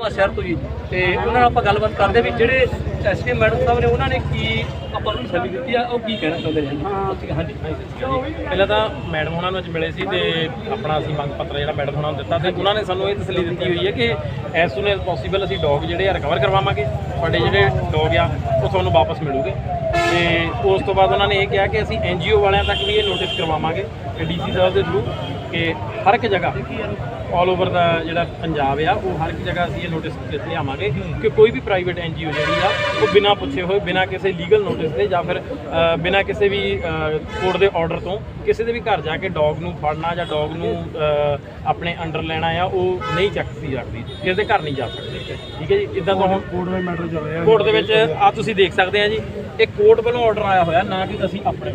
ਨਵਾਂ ਸ਼ਹਿਰ ਤੋਂ ਜੀ। ਤੇ ਉਹਨਾਂ ਨਾਲ ਆਪਾਂ ਗੱਲਬਾਤ ਕਰਦੇ ਵੀ ਜਿਹੜੇ ਐਸਕੇ ਮੈਡਮ ਸਾਹਿਬ ਨੇ, ਉਹਨਾਂ ਨੇ ਕੀ ਆਪਾਂ ਨੂੰ ਸੈਲੀ ਦਿੱਤੀ ਆ, ਉਹ ਕੀ ਕਹਿਣਾ ਚਾਹੁੰਦੇ ਨੇ? ਜੀ ਹਾਂਜੀ ਪਹਿਲਾਂ ਤਾਂ ਮੈਡਮ ਉਹਨਾਂ ਨੂੰ ਅੱਜ ਮਿਲੇ ਸੀ ਤੇ ਆਪਣਾ ਅਸੀਂ ਮੰਗ ਪੱਤਰ ਜਿਹੜਾ ਮੈਡਮ ਉਹਨਾਂ ਨੂੰ ਦਿੱਤਾ ਤੇ ਉਹਨਾਂ ਨੇ ਸਾਨੂੰ ਇਹ ਤਸੱਲੀ ਦਿੱਤੀ ਹੋਈ ਹੈ ਕਿ ਐਸ ਸੂਨ ਐਸ ਪੋਸੀਬਲ ਅਸੀਂ ਡੌਗ ਜਿਹੜੇ ਆ ਰਿਕਵਰ ਕਰਵਾਵਾਂਗੇ। ਤੁਹਾਡੇ ਜਿਹੜੇ ਡੌਗ ਆ, ਉਹ ਤੁਹਾਨੂੰ ਵਾਪਸ ਮਿਲੂਗੇ। ਤੇ ਉਸ ਤੋਂ ਬਾਅਦ ਉਹਨਾਂ ਨੇ ਇਹ ਕਿਹਾ ਕਿ ਅਸੀਂ ਐਨਜੀਓ ਵਾਲਿਆਂ ਤੱਕ ਵੀ ਇਹ ਨੋਟਿਸ ਕਰਵਾਵਾਂਗੇ ਡੀਸੀ ਸਾਹਿਬ ਦੇ ਥਰੂ ਕਿ ਹਰ ਇੱਕ ਜਗ੍ਹਾ ਆਲ ਓਵਰ ਦਾ ਜਿਹੜਾ ਪੰਜਾਬ ਆ ਉਹ ਹਰ ਇੱਕ ਜਗ੍ਹਾ ਅਸੀਂ ਇਹ ਨੋਟਿਸ ਲਿਆਵਾਂਗੇ ਕਿ ਕੋਈ ਵੀ ਪ੍ਰਾਈਵੇਟ ਐਨਜੀਓ ਜਿਹੜੀ ਆ ਉਹ ਬਿਨਾਂ ਪੁੱਛੇ ਹੋਏ ਬਿਨਾਂ ਕਿਸੇ ਲੀਗਲ ਨੋਟਿਸ ਦੇ ਜਾਂ ਫਿਰ ਬਿਨਾਂ ਕਿਸੇ ਵੀ ਕੋਰਟ ਦੇ ਆਰਡਰ ਤੋਂ ਕਿਸੇ ਦੇ ਵੀ ਘਰ ਜਾ ਕੇ ਡੌਗ ਨੂੰ ਫੜਨਾ ਜਾਂ ਡੌਗ ਨੂੰ ਆਪਣੇ ਅੰਡਰ ਲੈਣਾ ਆ ਉਹ ਨਹੀਂ ਚੱਕ ਸੀ ਸਕਦੀ ਕਿਸੇ ਦੇ ਘਰ ਨਹੀਂ ਜਾ ਸਕਦੀ। ਠੀਕ ਹੈ ਜੀ? ਇਦਾਂ ਤਾਂ ਹੁਣ ਕੋਰਟ ਵਿੱਚ ਮੈਟਰ ਚੱਲ ਰਿਹਾ ਕੋਰਟ ਦੇ ਵਿੱਚ ਆ ਤੁਸੀਂ ਦੇਖ ਸਕਦੇ ਆ ਜੀ ਇਹ ਕੋਰਟ ਵੱਲੋਂ ਆਰਡਰ ਆਇਆ ਹੋਇਆ ਨਾ ਕਿ ਅਸੀਂ ਆਪਣੇ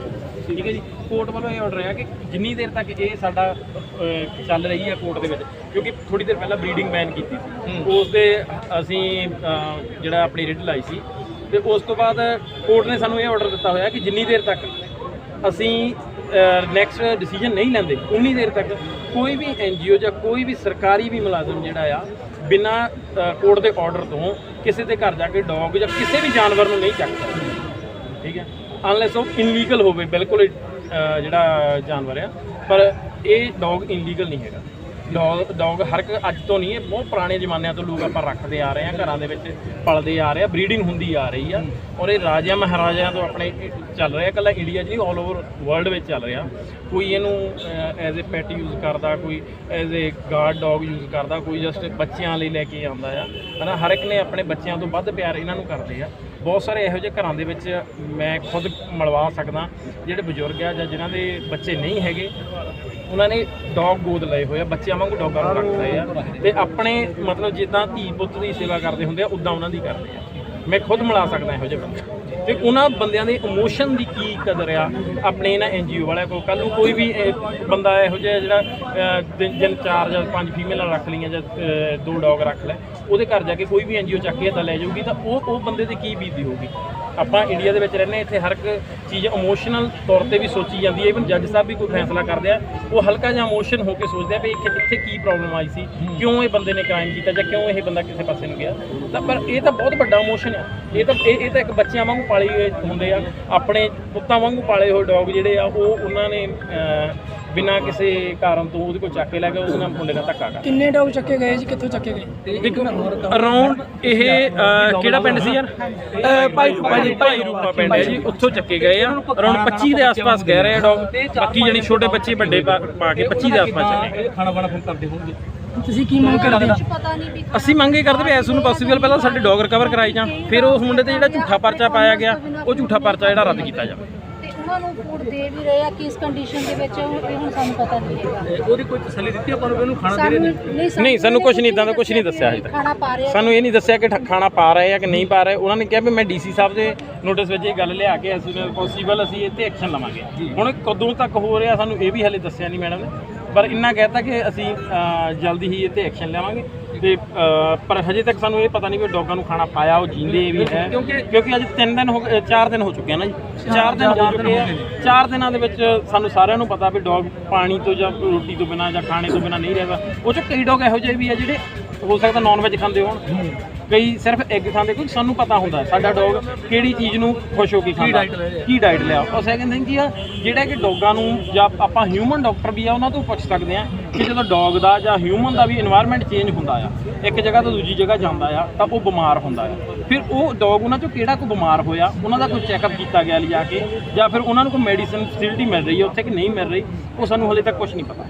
ਠੀਕ ਹੈ ਜੀ। ਕੋਰਟ ਵੱਲੋਂ ਇਹ ਆਰਡਰ ਆਇਆ ਕਿ ਜਿੰਨੀ ਦੇਰ ਤੱਕ ਇਹ ਸਾਡਾ ਅਹ, ਚੱਲ ਰਹੀ ਹੈ ਕੋਰਟ ਦੇ ਵਿੱਚ ਕਿਉਂਕਿ ਥੋੜੀ ਦੇਰ ਪਹਿਲਾਂ ਬਰੀਡਿੰਗ ਬੈਨ ਕੀਤੀ ਸੀ। ਉਸ ਦੇ ਅਸੀਂ ਅਹ, ਜਿਹੜਾ ਆਪਣੀ ਰਿਟ ਲਾਈ ਸੀ ਤੇ ਉਸ ਤੋਂ ਬਾਅਦ ਕੋਰਟ ਨੇ ਸਾਨੂੰ ਇਹ ਆਰਡਰ ਦਿੱਤਾ ਹੋਇਆ ਕਿ ਜਿੰਨੀ ਦੇਰ ਤੱਕ ਅਸੀਂ ਨੈਕਸਟ ਡਿਸੀਜਨ ਨਹੀਂ ਲੈਂਦੇ ਉਨੀ ਦੇਰ ਤੱਕ ਕੋਈ ਵੀ ਐਨਜੀਓ ਜਾਂ ਕੋਈ ਵੀ ਸਰਕਾਰੀ ਵੀ ਮੁਲਾਜ਼ਮ ਜਿਹੜਾ ਆ ਬਿਨਾਂ ਕੋਰਟ ਦੇ ਆਰਡਰ ਤੋਂ ਕਿਸੇ ਦੇ ਘਰ ਜਾ ਕੇ ਡੌਗ ਜਾਂ ਕਿਸੇ ਵੀ ਜਾਨਵਰ ਨੂੰ ਨਹੀਂ ਚੱਕ ਸਕਦਾ। ਠੀਕ ਹੈ। ਅਨਲੈਸ ਉਹ ਇਨਲੀਗਲ ਹੋਵੇ, ਬਿਲਕੁਲ ਜਿਹੜਾ ਜਾਨਵਰ ਆ। ਪਰ ਇਹ ਡੌਗ ਇਨਲੀਗਲ ਨਹੀਂ ਹੈਗਾ। ਡੌਗ ਡੌਗ ਹਰ ਇੱਕ ਅੱਜ ਤੋਂ ਨਹੀਂ, ਇਹ ਬਹੁਤ ਪੁਰਾਣੇ ਜ਼ਮਾਨਿਆਂ ਤੋਂ ਲੋਕ ਆਪਾਂ ਰੱਖਦੇ ਆ ਰਹੇ ਆ, ਘਰਾਂ ਦੇ ਵਿੱਚ ਪਲਦੇ ਆ ਰਹੇ ਆ ਬਰੀਡਿੰਗ ਹੁੰਦੀ ਆ ਰਹੀ ਆ। ਔਰ ਇਹ ਰਾਜਿਆਂ ਮਹਾਰਾਜਿਆਂ ਤੋਂ ਆਪਣੇ ਚੱਲ ਰਿਹਾ, ਇਕੱਲਾ ਇੰਡੀਆ 'ਚ ਨਹੀਂ ਆਲ ਓਵਰ ਵਰਲਡ ਵਿੱਚ ਚੱਲ ਰਿਹਾ। ਕੋਈ ਇਹਨੂੰ ਐਜ਼ ਅ ਪੈਟ ਯੂਜ਼ ਕਰਦਾ, ਕੋਈ as a guard dog use ਕਰਦਾ, ਕੋਈ ਜਸਟ ਬੱਚਿਆਂ ਲਈ ਲੈ ਕੇ ਆਉਂਦਾ ਆ। ਹਨਾ, ਹਰ ਇੱਕ ਨੇ ਆਪਣੇ ਬੱਚਿਆਂ ਤੋਂ ਵੱਧ ਪਿਆਰ ਇਹਨਾਂ ਨੂੰ ਕਰਦੇ ਆ। ਬਹੁਤ ਸਾਰੇ ਇਹੋ ਜਿਹੇ ਘਰਾਂ ਦੇ ਵਿੱਚ ਮੈਂ ਖੁਦ ਮਿਲਵਾ ਸਕਦਾ, ਜਿਹੜੇ ਬਜ਼ੁਰਗ ਆ ਜਾਂ ਜਿਨ੍ਹਾਂ ਦੇ ਬੱਚੇ ਨਹੀਂ ਹੈਗੇ, ਉਹਨਾਂ ਨੇ ਡੌਗ ਗੋਦ ਲਏ ਹੋਏ ਆ, ਬੱਚਿਆਂ ਵਾਂਗੂ ਡੌਗਾਂ ਨੂੰ ਰੱਖ ਰਹੇ ਆ। ਤੇ ਆਪਣੇ ਮਤਲਬ ਜਿੱਦਾਂ ਧੀ ਪੁੱਤ ਦੀ ਸੇਵਾ ਕਰਦੇ ਹੁੰਦੇ ਆ ਉਦਾਂ ਉਹਨਾਂ ਦੀ ਕਰਦੇ ਆ। ਮੈਂ ਖੁਦ ਮਿਲਾ ਸਕਦਾ ਇਹੋ ਜਿਹੇ ਬੰਦੇ ਤੇ ਉਹਨਾਂ ਬੰਦਿਆਂ ਦੇ ਇਮੋਸ਼ਨ ਦੀ ਕੀ ਕਦਰ ਆ ਆਪਣੇ ਇਹਨਾਂ ਐਨਜੀਓ ਵਾਲਿਆਂ ਕੋਲ? ਕੱਲ ਨੂੰ ਕੋਈ ਵੀ ਇਹ ਬੰਦਾ ਇਹੋ ਜਿਹਾ ਜਿਹੜਾ ਅਹ, ਦਿਨ ਦਿਨ ਚਾਰ ਜਾਂ ਪੰਜ ਫੀਮੇਲਾਂ ਰੱਖ ਲਈਆਂ ਜਾਂ ਦੋ ਡੌਗ ਰੱਖ ਲੈ ਉਹਦੇ ਘਰ ਜਾ ਕੇ ਕੋਈ ਵੀ ਐਨਜੀਓ ਚੱਕ ਕੇ ਤਾਂ ਲੈ ਜਾਊਗੀ ਤਾਂ ਉਹ ਉਹ ਬੰਦੇ ਤੇ ਕੀ ਬੀਤੀ ਹੋਊਗੀ? ਆਪਾਂ ਇੰਡੀਆ ਦੇ ਵਿੱਚ ਰਹਿੰਦੇ ਹਾਂ, ਇੱਥੇ ਹਰ ਇੱਕ ਚੀਜ਼ ਇਮੋਸ਼ਨਲ ਤੌਰ ਤੇ ਵੀ ਸੋਚੀ ਜਾਂਦੀ ਹੈ ਇਵਨ ਜੱਜ ਸਾਹਿਬ ਵੀ ਕੋਈ ਫੈਸਲਾ ਕਰਦੇ ਆ ਉਹ ਹਲਕਾ ਜਿਹਾ ਇਮੋਸ਼ਨ ਹੋ ਕੇ ਸੋਚਦੇ ਆ ਵੀ ਇੱਥੇ ਇੱਥੇ ਕੀ ਪ੍ਰੋਬਲਮ ਆਈ ਸੀ ਕਿਉਂ ਇਹ ਬੰਦੇ ਨੇ ਕ੍ਰਾਈਮ ਕੀਤਾ ਜਾਂ ਕਿਉਂ ਇਹ ਬੰਦਾ ਕਿਸੇ ਪਾਸੇ ਨੂੰ ਗਿਆ? ਤਾਂ ਪਰ ਇਹ ਤਾਂ ਬਹੁਤ ਵੱਡਾ ਇਮੋਸ਼ਨ ਆ ਇਹ ਤਾਂ ਇਹ ਇਹ ਤਾਂ ਇੱਕ ਬੱਚਿਆਂ ਵਾਂਗੂ ਪਾਲੇ ਹੋਏ ਹੁੰਦੇ ਆ ਆਪਣੇ ਪੁੱਤਾਂ ਵਾਂਗੂ ਪਾਲੇ ਹੋਏ ਡੌਗ ਜਿਹੜੇ ਆ ਉਹ ਉਹਨਾਂ ਨੇ ਬਿਨਾਂ ਕਿਸੇ ਕਾਰਨ ਤੋਂ ਉਹਦੇ ਕੋਲ ਚੱਕ ਕੇ ਲੈ ਕੇ ਉਹਦੇ ਨਾਲ ਮੁੰਡੇ ਨਾਲ ਧੱਕਾ ਕਰ ਕਿੰਨੇ ਡੌਗ ਚੱਕੇ ਗਏ ਜੀ ਕਿੱਥੋਂ ਚੱਕੇ ਗਏ? ਦੇਖੋ ਅਰਾਊਂਡ ਇਹ ਕਿਹੜਾ ਪਿੰਡ ਸੀ ਯਾਰ? ਭਾਈ ਭਾਈ ਭਾਈ ਰੂਪਾ ਪਿੰਡ ਹੈ ਜੀ ਉੱਥੋਂ ਚੱਕੇ ਗਏ ਆ। ਅਰਾਊਂਡ 25 ਦੇ ਆਸ-ਪਾਸ ਗਏ ਰਹੇ ਆ ਡੌਗ ਬਾਕੀ ਜਣੀ ਛੋਟੇ ਬੱਚੇ ਵੱਡੇ ਪਾ ਕੇ 25 ਦੇ ਆਸ-ਪਾਸ ਚੱਲੇ ਗਏ। ਖਾਣਾ ਬਾਣਾ ਫੋਨ ਕਰਦੇ ਹੋਣਗੇ। ਤੁਸੀਂ ਕੀ ਮੰਗ ਕਰਦੇ? ਅਸੀਂ ਮੰਗੇ ਕਰਦੇ ਵੀ ਐਸ ਨੂੰ ਪੋਸੀਬਲ ਪਹਿਲਾਂ ਸਾਡੇ ਡੌਗ ਰਿਕਵਰ ਕਰਾਈ ਜਾਣ ਫਿਰ ਉਸ ਮੁੰਡੇ ਤੇ ਜਿਹੜਾ ਝੂਠਾ ਪਰਚਾ ਪਾਇਆ ਗਿਆ ਉਹ ਝੂਠਾ ਪਰਚਾ ਜਿਹੜਾ ਰੱਦ ਕੀਤਾ ਜਾਵੇ। ਤੇ ਉਹਨਾਂ ਨੂੰ ਫੂਡ ਦੇ ਵੀ ਰਹੇ ਆ ਕਿਸ ਕੰਡੀਸ਼ਨ ਦੇ ਵਿੱਚ ਉਹ ਇਹ ਹੁਣ ਸਾਨੂੰ ਪਤਾ ਨਹੀਂ ਹੈਗਾ। ਉਹਦੀ ਕੋਈ ਤਸੱਲੀ ਦਿੱਤੀ ਆਪਾਂ ਨੂੰ ਵੀ ਉਹਨੂੰ ਖਾਣਾ ਦੇ ਰਹੇ ਨਹੀਂ ਸਾਨੂੰ ਕੁਛ ਨਹੀਂ ਇੱਦਾਂ ਦਾ ਕੁਛ ਨਹੀਂ ਦੱਸਿਆ ਹਜੇ ਤੱਕ। ਖਾਣਾ ਪਾ ਰਹੇ ਆ ਸਾਨੂੰ ਇਹ ਨਹੀਂ ਦੱਸਿਆ ਕਿ ਖਾਣਾ ਪਾ ਰਹੇ ਆ ਕਿ ਨਹੀਂ ਪਾ ਰਹੇ। ਉਹਨਾਂ ਨੇ ਕਿਹਾ ਵੀ ਮੈਂ ਡੀਸੀ ਸਾਹਿਬ ਦੇ ਨੋਟਿਸ ਵਿੱਚ ਇਹ ਗੱਲ ਲਿਆ ਕੇ ਅਸੀਂ ਪੋਸੀਬਲ ਅਸੀਂ ਇਹ ਤੇ ਐਕਸ਼ਨ ਲਵਾਂਗੇ ਹੁਣ ਕਦੋਂ ਤੱਕ ਹੋ ਰਿਹਾ ਸਾਨੂੰ ਇਹ ਵੀ ਹਲੇ ਦੱਸਿਆ ਨਹੀਂ ਮੈਡਮ ਨੇ। ਪਰ ਇੰਨਾ ਕਹਿਤਾ ਕਿ ਅਸੀਂ ਜਲਦੀ ਹੀ ਇਹ ਤੇ ਐਕਸ਼ਨ ਲਵਾਂਗੇ ਤੇ ਪਰ ਹਜੇ ਤੱਕ ਸਾਨੂੰ ਇਹ ਪਤਾ ਨਹੀਂ ਵੀ ਡੌਗਾਂ ਨੂੰ ਖਾਣਾ ਪਾਇਆ ਉਹ ਜੀਂਦੇ ਵੀ ਹੈ। ਕਿਉਂਕਿ ਕਿਉਂਕਿ ਅੱਜ 3 ਦਿਨ ਹੋ ਗਏ 4 ਦਿਨ ਹੋ ਚੁੱਕੇ ਆ ਨਾ ਜੀ। 4 ਦਿਨ ਹੋ ਚੁੱਕੇ ਆ। 4 ਦਿਨਾਂ ਦੇ ਵਿੱਚ ਸਾਨੂੰ ਸਾਰਿਆਂ ਨੂੰ ਪਤਾ ਵੀ ਡੌਗ ਪਾਣੀ ਤੋਂ ਜਾਂ ਰੋਟੀ ਤੋਂ ਬਿਨਾ ਜਾਂ ਖਾਣੇ ਤੋਂ ਬਿਨਾ ਨਹੀਂ ਰਹਿੰਦਾ। ਉਹ ਚੋਂ ਕਈ ਡੌਗ ਇਹੋ ਜਿਹੇ ਵੀ ਆ ਜਿਹੜੇ ਹੋ ਸਕਦਾ ਨਾਨ ਵੈਜ ਖਾਂਦੇ ਹੋਣ। ਕਈ ਸਿਰਫ ਇੱਕ ਥਾਂ ਖਾਂਦੇ ਕੋਈ ਸਾਨੂੰ ਪਤਾ ਹੁੰਦਾ ਸਾਡਾ ਡੌਗ ਕਿਹੜੀ ਚੀਜ਼ ਨੂੰ ਖੁਸ਼ ਹੋ ਕੇ ਖਾਂਦਾ ਕੀ ਡਾਈਟ ਲਿਆ। ਉਹ ਸੈਕਿੰਡ ਥਿੰਗ ਕੀ ਆ ਜਿਹੜਾ ਕਿ ਡੋਗਾਂ ਨੂੰ ਜਾਂ ਆਪਾਂ ਹਿਊਮਨ ਡਾਕਟਰ ਵੀ ਆ ਉਹਨਾਂ ਤੋਂ ਪੁੱਛ ਸਕਦੇ ਆ ਕਿ ਜਦੋਂ ਡੌਗ ਦਾ ਜਾਂ ਹਿਊਮਨ ਦਾ ਵੀ এনवायरमेंट ਚੇਂਜ ਹੁੰਦਾ ਆ ਇੱਕ ਜਗ੍ਹਾ ਤੋਂ ਦੂਜੀ ਜਗ੍ਹਾ ਜਾਂਦਾ ਆ ਤਾਂ ਉਹ ਬਿਮਾਰ ਹੁੰਦਾ ਆ। ਫਿਰ ਉਹ ਡੌਗ ਉਹਨਾਂ ਚੋਂ ਕਿਹੜਾ ਕੋ ਬਿਮਾਰ ਹੋਇਆ ਉਹਨਾਂ ਦਾ ਕੋਈ ਚੈੱਕਅਪ ਕੀਤਾ ਗਿਆ ਲਿਆ ਕੇ ਜਾਂ ਫਿਰ ਉਹਨਾਂ ਨੂੰ ਕੋਈ ਮੈਡੀਸਨ ਫੈਸਿਲਿਟੀ ਮਿਲ ਰਹੀ ਹੈ ਉੱਥੇ ਕਿ ਨਹੀਂ ਮਿਲ ਰਹੀ ਉਹ ਸਾਨੂੰ ਹਲੇ ਤੱਕ ਕੁਝ ਨਹੀਂ ਪਤਾ।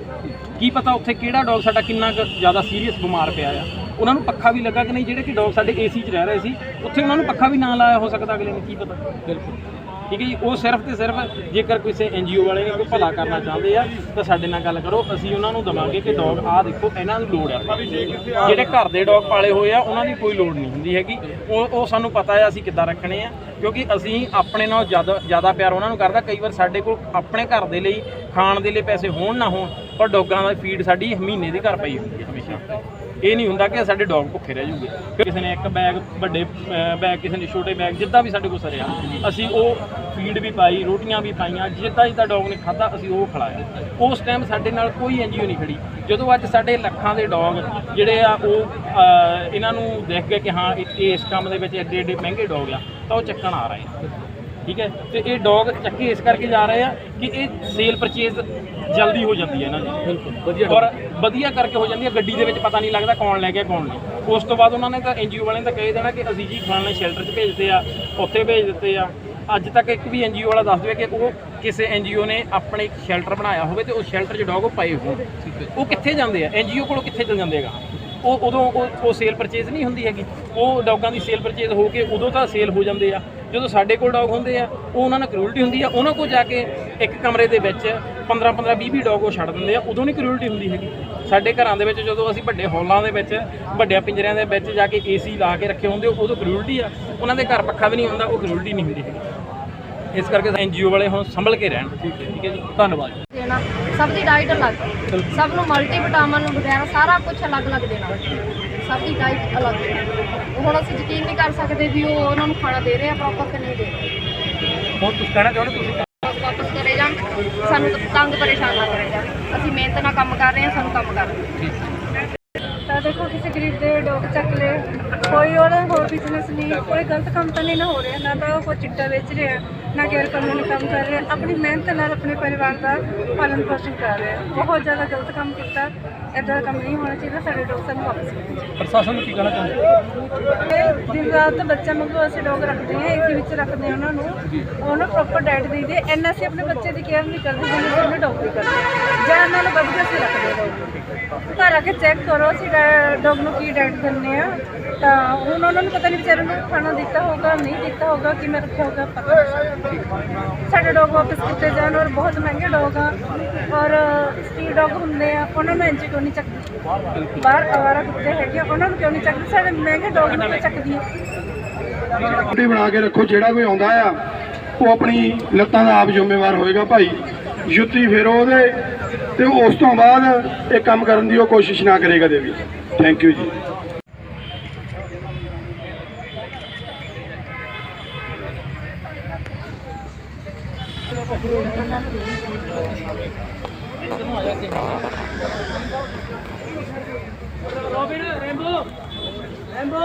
ਕੀ ਪਤਾ ਉੱਥੇ ਕਿਹੜਾ ਡੌਗ ਸਾਡਾ ਕਿੰਨਾ ਕੁ ਜ਼ਿਆਦਾ ਸੀਰੀਅਸ ਬਿਮਾਰ ਪਿਆ ਆ। ਉਹਨਾਂ ਨੂੰ ਪੱਖਾ ਵੀ ਲੱਗਾ ਕਿ ਨਹੀਂ? ਜਿਹੜੇ ਕਿ ਡੌਗ ਸਾਡੇ ਏਸੀ 'ਚ ਰਹਿ ਰਹੇ ਸੀ, ਉੱਥੇ ਉਹਨਾਂ ਨੂੰ ਪੱਖਾ ਵੀ ਨਾ ਲਾਇਆ ਹੋ ਸਕਦਾ ਅਗਲੇ ਨੇ, ਕੀ ਪਤਾ? ਬਿਲਕੁਲ। ਠੀਕ ਹੈ ਜੀ? ਉਹ ਸਿਰਫ ਤੇ ਸਿਰਫ ਜੇਕਰ ਕਿਸੇ ਐਨਜੀਓ ਵਾਲੇ ਨੇ ਕੋਈ ਭਲਾ ਕਰਨਾ ਚਾਹੁੰਦੇ ਆ, ਤਾਂ ਸਾਡੇ ਨਾਲ ਗੱਲ ਕਰੋ। ਅਸੀਂ ਉਹਨਾਂ ਨੂੰ ਦਵਾਂਗੇ ਕਿ ਡੌਗ, ਆਹ ਦੇਖੋ, ਇਹਨਾਂ ਨੂੰ ਲੋੜ ਆ। ਜਿਹੜੇ ਘਰ ਦੇ ਡੌਗ ਪਾਲੇ ਹੋਏ ਆ, ਉਹਨਾਂ ਦੀ ਕੋਈ ਲੋੜ ਨਹੀਂ ਹੁੰਦੀ ਹੈਗੀ। ਉਹ ਉਹ ਸਾਨੂੰ ਪਤਾ ਹੈ ਅਸੀਂ ਕਿੱਦਾਂ ਰੱਖਣੇ ਆ, ਕਿਉਂਕਿ ਅਸੀਂ ਆਪਣੇ ਨਾਲ ਜ਼ਿਆਦਾ ਜ਼ਿਆਦਾ ਪਿਆਰ ਉਹਨਾਂ ਨੂੰ ਕਰਦਾ। ਕਈ ਵਾਰ ਸਾਡੇ ਕੋਲ ਆਪਣੇ ਘਰ ਦੇ ਲਈ, ਖਾਣ ਦੇ ਲਈ ਪੈਸੇ ਹੋਣ ਨਾ ਹੋਣ, ਪਰ ਡੌਗਾਂ ਦਾ ਫੀਡ ਸਾਡੀ ਮਹੀਨੇ ਦੇ ਘਰ ਪਈ ਹੁੰਦੀ ਹੈ ਹਮੇਸ਼ਾ। ਇਹ ਨਹੀਂ ਹੁੰਦਾ ਕਿ ਸਾਡੇ ਡੌਗ ਭੁੱਖੇ ਰਹਿ ਜੂਗੇ ਕਿਸੇ ਨੇ ਇੱਕ ਬੈਗ ਵੱਡੇ ਬੈਗ ਕਿਸੇ ਨੇ ਛੋਟੇ ਬੈਗ ਜਿੱਦਾਂ ਵੀ ਸਾਡੇ ਕੋਲ ਸਰਿਆ, ਅਸੀਂ ਉਹ ਫੀਡ ਵੀ ਪਾਈ, ਰੋਟੀਆਂ ਵੀ ਪਾਈਆਂ, ਜਿੱਦਾਂ ਜਿੱਦਾਂ ਡੌਗ ਨੇ ਖਾਧਾ, ਅਸੀਂ ਉਹ ਖਿਲਾਇਆ। ਉਸ ਟਾਈਮ ਸਾਡੇ ਨਾਲ ਕੋਈ ਐਨਜੀਓ ਨਹੀਂ ਖੜੀ। ਜਦੋਂ ਅੱਜ ਸਾਡੇ ਲੱਖਾਂ ਦੇ ਡੌਗ ਜਿਹੜੇ ਆ, ਉਹ ਇਹਨਾਂ ਨੂੰ ਦੇਖ ਕੇ ਕਿ ਹਾਂ, ਇਹ ਇਸ ਕੰਮ ਦੇ ਵਿੱਚ ਐਡੇ ਐਡੇ ਮਹਿੰਗੇ ਡੌਗ ਆ, ਤਾਂ ਉਹ ਚੱਕਣ ਆ ਰਹੇ ਆ। ਠੀਕ ਹੈ? ਤੇ ਇਹ ਡੌਗ ਚੱਕੇ ਇਸ ਕਰਕੇ ਜਾ ਰਹੇ ਆ ਕਿ ਇਹ ਸੇਲ ਪਰਚੇਜ਼ ਜਲਦੀ ਹੋ ਜਾਂਦੀ ਹੈ ਇਹਨਾਂ ਦੀ। ਬਿਲਕੁਲ ਵਧੀਆ ਔਰ ਵਧੀਆ ਕਰਕੇ ਹੋ ਜਾਂਦੀ ਹੈ ਗੱਡੀ ਦੇ ਵਿੱਚ ਪਤਾ ਨਹੀਂ ਲੱਗਦਾ ਕੌਣ ਲੈ ਗਿਆ ਕੌਣ ਨਹੀਂ। ਉਸ ਤੋਂ ਬਾਅਦ ਉਹਨਾਂ ਨੇ ਤਾਂ ਐਨਜੀਓ ਵਾਲਿਆਂ ਨੇ ਤਾਂ ਕਹਿ ਦੇਣਾ ਕਿ ਅਸੀਂ ਜੀ ਫਲਾਣੇ ਸ਼ੈਲਟਰ 'ਚ ਭੇਜਦੇ ਆ ਉੱਥੇ ਭੇਜ ਦਿੱਤੇ ਆ। ਅੱਜ ਤੱਕ ਇੱਕ ਵੀ ਐਨਜੀਓ ਵਾਲਾ ਦੱਸ ਦੇਵੇ ਕਿ ਉਹ ਕਿਸੇ ਐਨਜੀਓ ਨੇ ਆਪਣੇ ਇੱਕ ਸ਼ੈਲਟਰ ਬਣਾਇਆ ਹੋਵੇ ਤੇ ਉਸ ਸ਼ੈਲਟਰ 'ਚ ਡੌਗ ਪਏ ਹੋਣ ਉਹ ਕਿੱਥੇ ਜਾਂਦੇ ਆ? ਐਨਜੀਓ ਕੋਲੋਂ ਕਿੱਥੇ ਚਲ ਜਾਂਦੇ ਹੈਗਾ? ਉਹ ਉਦੋਂ ਉਹ ਉਹ ਸੇਲ ਪਰਚੇਜ਼ ਨਹੀਂ ਹੁੰਦੀ ਹੈਗੀ। ਉਹ ਡੌਗਾਂ ਦੀ ਸੇਲ ਪਰਚੇਜ਼ ਹੋ ਕੇ ਉਦੋਂ ਤਾਂ ਸੇਲ ਹੋ ਜਾਂਦੇ ਆ। ਜਦੋਂ ਸਾਡੇ ਕੋਲ ਡੌਗ ਹੁੰਦੇ ਆ, ਉਹ ਉਹਨਾਂ ਨਾਲ ਕਰੂਲਟੀ ਹੁੰਦੀ ਆ। ਉਹਨਾਂ ਕੋਲ ਜਾ ਕੇ ਇੱਕ ਕਮਰੇ ਦੇ ਵਿੱਚ 15 15 20 20 ਡੌਗ ਉਹ ਛੱਡ ਦਿੰਦੇ ਆ। ਉਦੋਂ ਨਹੀਂ ਕਰੂਲਟੀ ਹੁੰਦੀ ਹੈਗੀ। ਸਾਡੇ ਘਰਾਂ ਦੇ ਵਿੱਚ ਜਦੋਂ ਅਸੀਂ ਵੱਡੇ ਹਾਲਾਂ ਦੇ ਵਿੱਚ, ਵੱਡਿਆਂ ਪਿੰਜਰਿਆਂ ਦੇ ਵਿੱਚ ਜਾ ਕੇ ਏਸੀ ਲਾ ਕੇ ਰੱਖੇ ਹੁੰਦੇ ਉਦੋਂ ਕਰੂਲਟੀ ਆ। ਉਹਨਾਂ ਦੇ ਘਰ ਪੱਖਾ ਵੀ ਨਹੀਂ ਹੁੰਦਾ, ਉਹ ਕਰੂਲਟੀ ਨਹੀਂ ਹੁੰਦੀ ਹੈਗੀ। ਇਸ ਕਰਕੇ ਐਨਜੀਓ ਵਾਲੇ ਹੁਣ ਸੰਭਲ ਕੇ ਰਹਿਣ। ਠੀਕ ਹੈ ਜੀ। ਧੰਨਵਾਦ ਸਭ ਦੀ ਡਾਈਟ ਅਲੱਗ ਸਭ ਨੂੰ ਮਲਟੀ ਵਿਟਾਮਿਨ ਵਗੈਰਾ ਸਾਰਾ ਕੁਝ ਅਲੱਗ-ਅਲੱਗ ਦੇਣਾ। ਸਭ ਦੀ ਡਾਈਟ ਅਲੱਗ। ਹੁਣ ਅਸੀਂ ਯਕੀਨ ਨਹੀਂ ਕਰ ਸਕਦੇ ਵੀ ਉਹ ਉਹਨਾਂ ਨੂੰ ਖਾਣਾ ਦੇ ਰਹੇ ਆ ਪ੍ਰੋਪਰ ਕਿ ਨਹੀਂ ਦੇ ਰਹੇ। ਹੁਣ ਤੁਸੀਂ ਕਹਿਣਾ ਚਾਹੁੰਦੇ ਤੁਸੀਂ ਵਾਪਸ ਕਰੇ ਜਾਣ ਸਾਨੂੰ ਤੰਗ ਪਰੇਸ਼ਾਨ ਨਾ ਕਰੇ ਜਾਣ ਅਸੀਂ ਮਿਹਨਤ ਨਾਲ ਕੰਮ ਕਰ ਰਹੇ ਹਾਂ ਸਾਨੂੰ ਕੰਮ ਕਰ ਤਾਂ ਦੇਖੋ ਕਿਸੇ ਗਰੀਬ ਦੇ ਡੋਗ ਚੱਕ ਲਏ। ਕੋਈ ਉਹਦਾ ਹੋਰ ਬਿਜ਼ਨਸ ਨਹੀਂ ਕੋਈ ਗਲਤ ਕੰਮ ਤਾਂ ਨਹੀਂ ਨਾ ਹੋ ਰਿਹਾ ਨਾ ਤਾਂ ਉਹ ਚਿੱਟਾ ਵੇਚ ਰਿਹਾ ਨਾ ਗੈਰ ਕਾਨੂੰਨੀ ਕੰਮ ਕਰ ਰਿਹਾ ਆਪਣੀ ਮਿਹਨਤ ਨਾਲ ਆਪਣੇ ਪਰਿਵਾਰ ਦਾ ਪਾਲਣ ਪੋਸ਼ਣ ਕਰ ਰਿਹਾ ਬਹੁਤ ਜ਼ਿਆਦਾ ਗਲਤ ਕੰਮ ਕੀਤਾ ਇੱਦਾਂ ਦਾ ਕੰਮ ਨਹੀਂ ਹੋਣਾ ਚਾਹੀਦਾ ਸਾਡੇ ਡੋਗ ਸਾਨੂੰ ਵਾਪਸ ਪ੍ਰਸ਼ਾਸਨ ਨੂੰ ਕੀ ਕਹਿਣਾ ਚਾਹੁੰਦੇ ਦਿਨ ਰਾਤ ਬੱਚਾ ਮੰਗੋ ਅਸੀਂ ਡੋਗ ਰੱਖਦੇ ਹਾਂ ਇਸ ਵਿੱਚ ਰੱਖਦੇ ਹਾਂ ਉਹਨਾਂ ਨੂੰ ਉਹਨਾਂ ਪ੍ਰੋਪਰ ਡਾਈਟ ਦੇਈਦੇ ਐਨਾ ਅਸੀਂ ਆਪਣੇ ਬੱਚੇ ਦੀ ਕੇਅਰ ਨਹੀਂ ਕਰਦੇ ਜਿੰਨੀ ਡੋਗ ਦੀ ਕਰਦੇ ਜਾਂ ਨਾਲ ਵਧੀਆ ਅਸੀਂ ਰੱਖਦੇ ਨੂੰ। ਘਰ ਆ ਕੇ ਚੈੱਕ ਕਰੋ ਅਸੀਂ ਡੋਗ ਨੂੰ ਕੀ ਡਾਈਟ ਦਿੰਦੇ ਆ ਤਾਂ ਹੁਣ ਉਹਨਾਂ ਨੂੰ ਪਤਾ ਨਹੀਂ ਵਿਚਾਰੇ ਨੂੰ ਖਾਣਾ ਦਿੱਤਾ ਹੋਗਾ ਨਹੀਂ ਦਿੱਤਾ ਹੋਗਾ ਕਿਵੇਂ ਰੱਖਿਆ ਹੋਗਾ ਪਤਾ ਨਹੀਂ ਸਾਡੇ ਡੋਗ ਵਾਪਸ ਕੀਤੇ ਜਾਣ ਔਰ ਬਹੁਤ ਮਹਿੰਗੇ ਡੋਗ ਆ ਔਰ ਸਟਰੀਟ ਡੋਗ ਹੁੰਦੇ ਆ ਉਹਨਾਂ ਨੂੰ ਇੰਚ ਕਿਉਂ ਨਹੀਂ ਚੱਕਦੇ? ਬਾਹਰ ਅਵਾਰਾ ਕੁੱਤੇ ਹੈਗੇ ਆ, ਉਹਨਾਂ ਨੂੰ ਕਿਉਂ ਨਹੀਂ ਚੱਕਦੇ? ਸਾਡੇ ਮਹਿੰਗੇ ਡੋਗ ਨੂੰ ਕਿਉਂ ਚੱਕਦੀ ਆ? ਰੋਟੀ ਬਣਾ ਕੇ ਰੱਖੋ ਜਿਹੜਾ ਕੋਈ ਆਉਂਦਾ ਆ ਉਹ ਆਪਣੀ ਲੱਤਾਂ ਦਾ ਆਪ ਜ਼ਿੰਮੇਵਾਰ ਹੋਏਗਾ ਭਾਈ। ਜੁੱਤੀ ਫੇਰੋ ਉਹਦੇ ਤੇ ਉਸ ਤੋਂ ਬਾਅਦ ਇਹ ਕੰਮ ਕਰਨ ਦੀ ਉਹ ਕੋਸ਼ਿਸ਼ ਨਾ ਕਰੇਗਾ Devi. Thank you ji. Robin Rambo Rambo